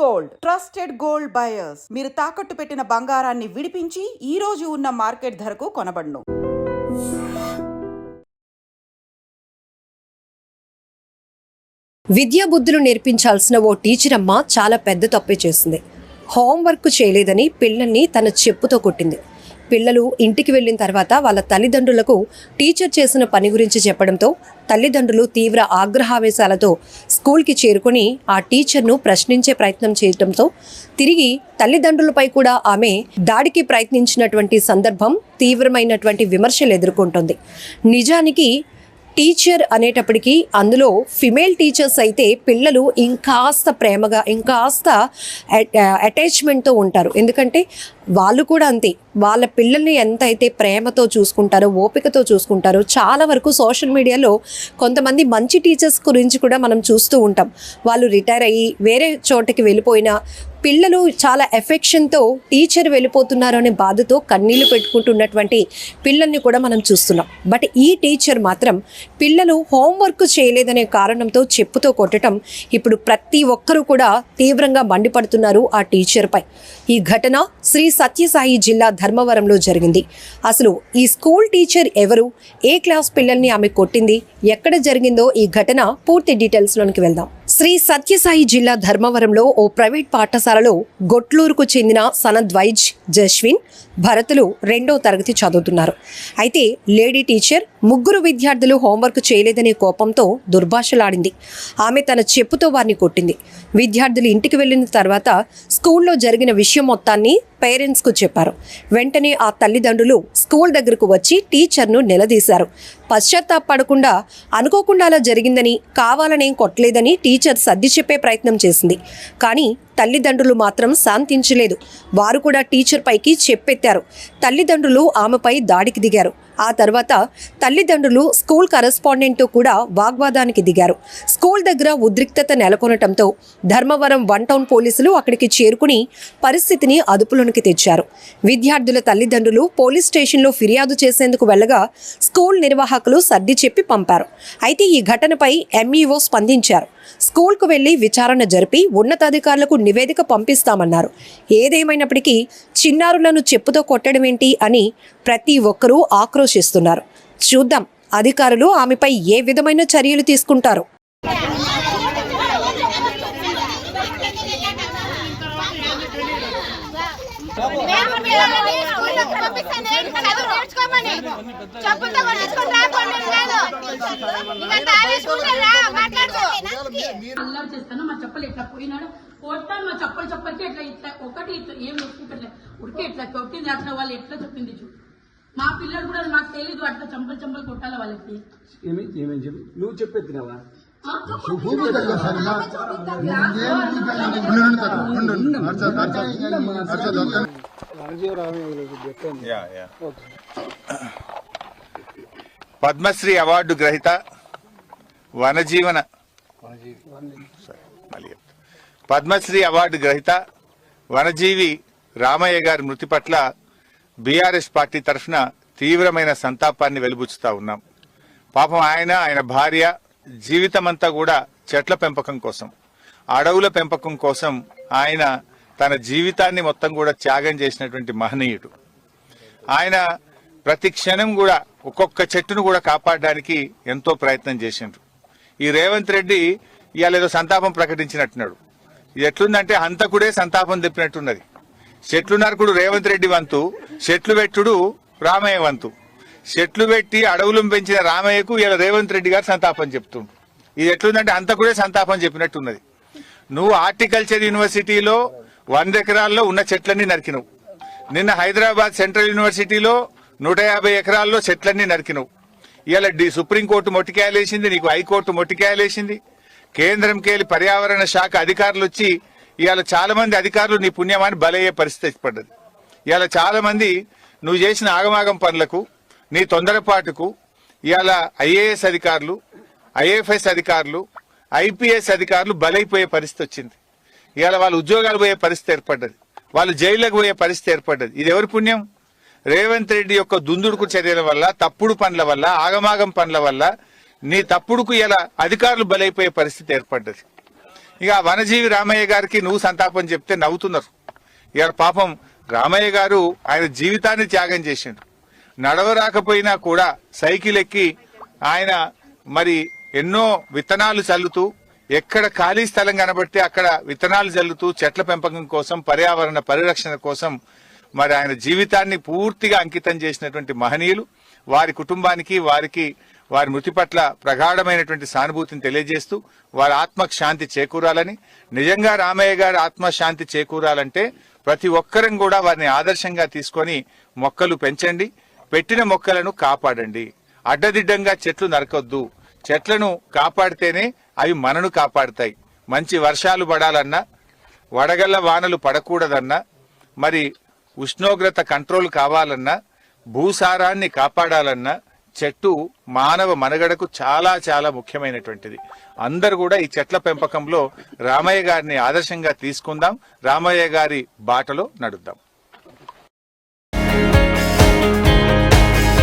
Gold. Trusted gold buyers. మీరు తాకట్టు పెట్టిన బంగారాన్ని విడిపించి ఈ రోజు ఉన్న మార్కెట్ ధరకు కొనబడును. విద్యా బుద్ధులు నేర్పించాల్సిన ఓ టీచర్ అమ్మ చాలా పెద్ద తప్పే చేసింది. హోంవర్క్ చేయలేదని పిల్లల్ని తన చెప్పుతో కొట్టింది. పిల్లలు ఇంటికి వెళ్ళిన తర్వాత వాళ్ళ తల్లిదండ్రులకు టీచర్ చేసిన పని గురించి చెప్పడంతో తల్లిదండ్రులు తీవ్ర ఆగ్రహావేశాలతో స్కూల్కి చేరుకొని ఆ టీచర్ను ప్రశ్నించే ప్రయత్నం చేయడంతో తిరిగి తల్లిదండ్రులపై కూడా ఆమె దాడికి ప్రయత్నించినటువంటి సందర్భం తీవ్రమైనటువంటి విమర్శలు ఎదుర్కొంటుంది. నిజానికి టీచర్ అనేటప్పటికీ అందులో ఫిమేల్ టీచర్స్ అయితే పిల్లలు ఇంకాస్త ప్రేమగా ఇంకాస్త అటాచ్మెంట్తో ఉంటారు. ఎందుకంటే వాళ్ళు కూడా అంతే. వాళ్ళ పిల్లల్ని ఎంత అయితే ప్రేమతో చూసుకుంటారో ఓపికతో చూసుకుంటారో చాలా వరకు సోషల్ మీడియాలో కొంతమంది మంచి టీచర్స్ గురించి కూడా మనం చూస్తూ ఉంటాం. వాళ్ళు రిటైర్ అయ్యి వేరే చోటకి వెళ్ళిపోయినా పిల్లలు చాలా ఎఫెక్షన్తో టీచర్ వెళ్ళిపోతున్నారు అనే బాధతో కన్నీళ్ళు పెట్టుకుంటున్నటువంటి పిల్లల్ని కూడా మనం చూస్తున్నాం. బట్ ఈ టీచర్ మాత్రం పిల్లలు హోంవర్క్ చేయలేదనే కారణంతో చెప్పుతో కొట్టడం ఇప్పుడు ప్రతి ఒక్కరూ కూడా తీవ్రంగా మండిపడుతున్నారు ఆ టీచర్పై ఈ ఘటన శ్రీ సత్యసాయి జిల్లా ధర్మవరంలో జరిగింది. అసలు ఈ స్కూల్ టీచర్ ఎవరు? ఏ క్లాస్ పిల్లల్ని ఆమె కొట్టింది? ఎక్కడ జరిగిందో ఈ ఘటన పూర్తి డీటెయిల్స్లోనికి వెళ్దాం. శ్రీ సత్యసాయి జిల్లా ధర్మవరంలో ఓ ప్రైవేట్ పాఠశాలలో గొట్లూరుకు చెందిన సనద్వైజ్ జస్విన్ భరతులు రెండో తరగతి చదువుతున్నారు. అయితే లేడీ టీచర్ ముగ్గురు విద్యార్థులు హోంవర్క్ చేయలేదనే కోపంతో దుర్భాషలాడింది. ఆమె తన చెప్పుతో వారిని కొట్టింది. విద్యార్థులు ఇంటికి వెళ్ళిన తర్వాత స్కూల్లో జరిగిన విషయం మొత్తాన్ని పేరెంట్స్కు చెప్పారు. వెంటనే ఆ తల్లిదండ్రులు స్కూల్ దగ్గరకు వచ్చి టీచర్ను నిలదీశారు. పశ్చాత్తాపడకుండా అనుకోకుండా అలా జరిగిందని కావాలనేం కొట్టలేదని టీచర్ సర్ది చెప్పే ప్రయత్నం చేసింది. కానీ తల్లిదండ్రులు మాత్రం శాంతించలేదు. వారు కూడా టీచర్ పైకి చెప్పెత్తారు. తల్లిదండ్రులు ఆమెపై దాడికి దిగారు. ఆ తర్వాత తల్లిదండ్రులు స్కూల్ కరెస్పాండెంట్తో కూడా వాగ్వాదానికి దిగారు. స్కూల్ దగ్గర ఉద్రిక్తత నెలకొనటంతో ధర్మవరం వన్ టౌన్ పోలీసులు అక్కడికి చేరుకుని పరిస్థితిని అదుపులోనికి తెచ్చారు. విద్యార్థుల తల్లిదండ్రులు పోలీస్ స్టేషన్లో ఫిర్యాదు చేసేందుకు వెళ్ళగా స్కూల్ నిర్వాహకులు సర్ది చెప్పి పంపారు. అయితే ఈ ఘటనపై ఎంఈఓ స్పందించారు. స్కూల్కు వెళ్ళి విచారణ జరిపి ఉన్నతాధికారులకు నివేదిక పంపిస్తామన్నారు. ఏదేమైనప్పటికీ చిన్నారులను చెప్పుతో కొట్టడం ఏంటి అని ప్రతి ఒక్కరూ ఆక్రోశిస్తున్నారు. చూద్దాం అధికారులు ఆమెపై ఏ విధమైన చర్యలు తీసుకుంటారు? చెప్పులతో కొట్టించుకొని రాకుండా కాదు ఇదంతా ఆడే రా అల్లరి చేస్తాను మా చెప్పలు ఇట్లా పోయినాడు. కొట్టాను మా చెప్పలు చెప్పలకి ఇట్లా ఇట్లా ఒకటి ఇట్లా ఏం ఒప్పుకోట్లే. ఉడికే ఇట్లా కొట్టింది అట్లా వాళ్ళు ఎట్లా చెప్పింది చూడు. మా పిల్లలు కూడా మాకు తెలీదు అట్లా చంపలు చంపలు కొట్టాలి వాళ్ళకి. ఏమి ఏమేం చెప్పి? నువ్వు చెప్పెత్తినావా యా యా. పద్మశ్రీ అవార్డు గ్రహీత వనజీవన. పద్మశ్రీ అవార్డు గ్రహీత వనజీవి రామయ్య గారి మృతి పట్ల బీఆర్ఎస్ పార్టీ తరఫున తీవ్రమైన సంతాపాన్ని వెలుబుచ్చుతా ఉన్నాం. పాపం ఆయన ఆయన భార్య జీవితమంతా కూడా చెట్ల పెంపకం కోసం అడవుల పెంపకం కోసం ఆయన తన జీవితాన్ని మొత్తం కూడా త్యాగం చేసినటువంటి మహనీయుడు. ఆయన ప్రతి క్షణం కూడా ఒక్కొక్క చెట్టును కూడా కాపాడడానికి ఎంతో ప్రయత్నం చేసిండ్రు. ఈ రేవంత్ రెడ్డి ఇవాళ ఏదో సంతాపం ప్రకటించినట్టున్నాడు. ఇది ఎట్లుందంటే హంతకుడే సంతాపం తెప్పినట్టున్నది. చెట్లు నరకుడు రేవంత్ రెడ్డి వంతు చెట్లు పెట్టుడు రామయ్య వంతు. చెట్లు పెట్టి అడవులను పెంచిన రామయ్యకు ఇలా రేవంత్ రెడ్డి గారు సంతాపం చెప్తుండు ఇది ఎట్లుందంటే హంతకుడే సంతాపం చెప్పినట్టున్నది. నువ్వు హార్టికల్చర్ యూనివర్సిటీలో వంద ఎకరాల్లో ఉన్న చెట్లన్నీ నరికినవు. నిన్న హైదరాబాద్ సెంట్రల్ యూనివర్సిటీలో నూట యాభై ఎకరాల్లో చెట్లన్నీ నరికినవు. ఇవాళ డి సుప్రీంకోర్టు మొట్టికాయలేసింది నీకు హైకోర్టు మొట్టికాయలేసింది. కేంద్రంకి వెళ్ళి పర్యావరణ శాఖ అధికారులు వచ్చి ఇవాళ చాలా మంది అధికారులు నీ పుణ్యమాన్ని బలయ్యే పరిస్థితి పడ్డది ఇవాళ చాలా మంది నువ్వు చేసిన ఆగమాగం పనులకు నీ తొందరపాటుకు ఇవాళ ఐఏఎస్ అధికారులు ఐఏఎఫ్ఎస్ అధికారులు ఐపీఎస్ అధికారులు బలైపోయే పరిస్థితి వచ్చింది. ఇవాళ వాళ్ళు ఉద్యోగాలు పోయే పరిస్థితి ఏర్పడ్డది. వాళ్ళు జైళ్ళకు పోయే పరిస్థితి ఏర్పడ్డది. ఇది ఎవరి పుణ్యం? రేవంత్ రెడ్డి యొక్క దుందుడుకు చర్యల వల్ల తప్పుడు పనుల వల్ల ఆగమాగం పనుల వల్ల నీ తప్పుడుకు ఇలా అధికారులు బలైపోయే పరిస్థితి ఏర్పడ్డది. ఇక వనజీవి రామయ్య గారికి నువ్వు సంతాపం చెప్తే నవ్వుతున్నారు. ఇక పాపం రామయ్య గారు ఆయన జీవితాన్ని త్యాగం చేసిండు. నడవరాకపోయినా కూడా సైకిల్ ఎక్కి ఆయన మరి ఎన్నో విత్తనాలు చల్లుతూ ఎక్కడ ఖాళీ స్థలం కనబడితే అక్కడ విత్తనాలు చల్లుతూ చెట్ల పెంపకం కోసం పర్యావరణ పరిరక్షణ కోసం మరి ఆయన జీవితాన్ని పూర్తిగా అంకితం చేసినటువంటి మహనీయులు. వారి కుటుంబానికి వారికి వారి మృతి పట్ల ప్రగాఢమైనటువంటి సానుభూతిని తెలియజేస్తూ వారి ఆత్మకు శాంతి చేకూరాలని. నిజంగా రామయ్య గారి ఆత్మశాంతి చేకూరాలంటే ప్రతి ఒక్కరం కూడా వారిని ఆదర్శంగా తీసుకొని మొక్కలు పెంచండి. పెట్టిన మొక్కలను కాపాడండి. అడ్డదిడ్డంగా చెట్లు నరకొద్దు. చెట్లను కాపాడితేనే అవి మనను కాపాడుతాయి. మంచి వర్షాలు పడాలన్నా వడగళ్ళ వానలు పడకూడదన్నా మరి ఉష్ణోగ్రత కంట్రోల్ కావాలన్నా భూసారాన్ని కాపాడాలన్నా చెట్టు మానవ మనుగడకు చాలా చాలా ముఖ్యమైనటువంటిది. అందరు కూడా ఈ చెట్ల పెంపకంలో రామయ్య గారిని ఆదర్శంగా తీసుకుందాం. రామయ్య గారి బాటలో నడుద్దాం.